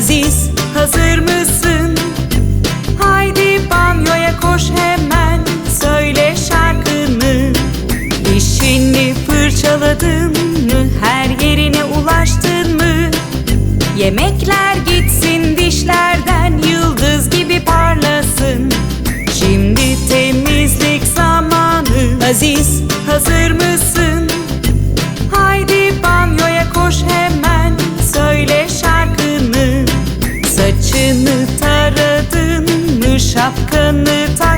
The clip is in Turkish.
Aziz hazır mısın? Haydi banyoya koş hemen Söyle şarkını Dişini fırçaladın in the time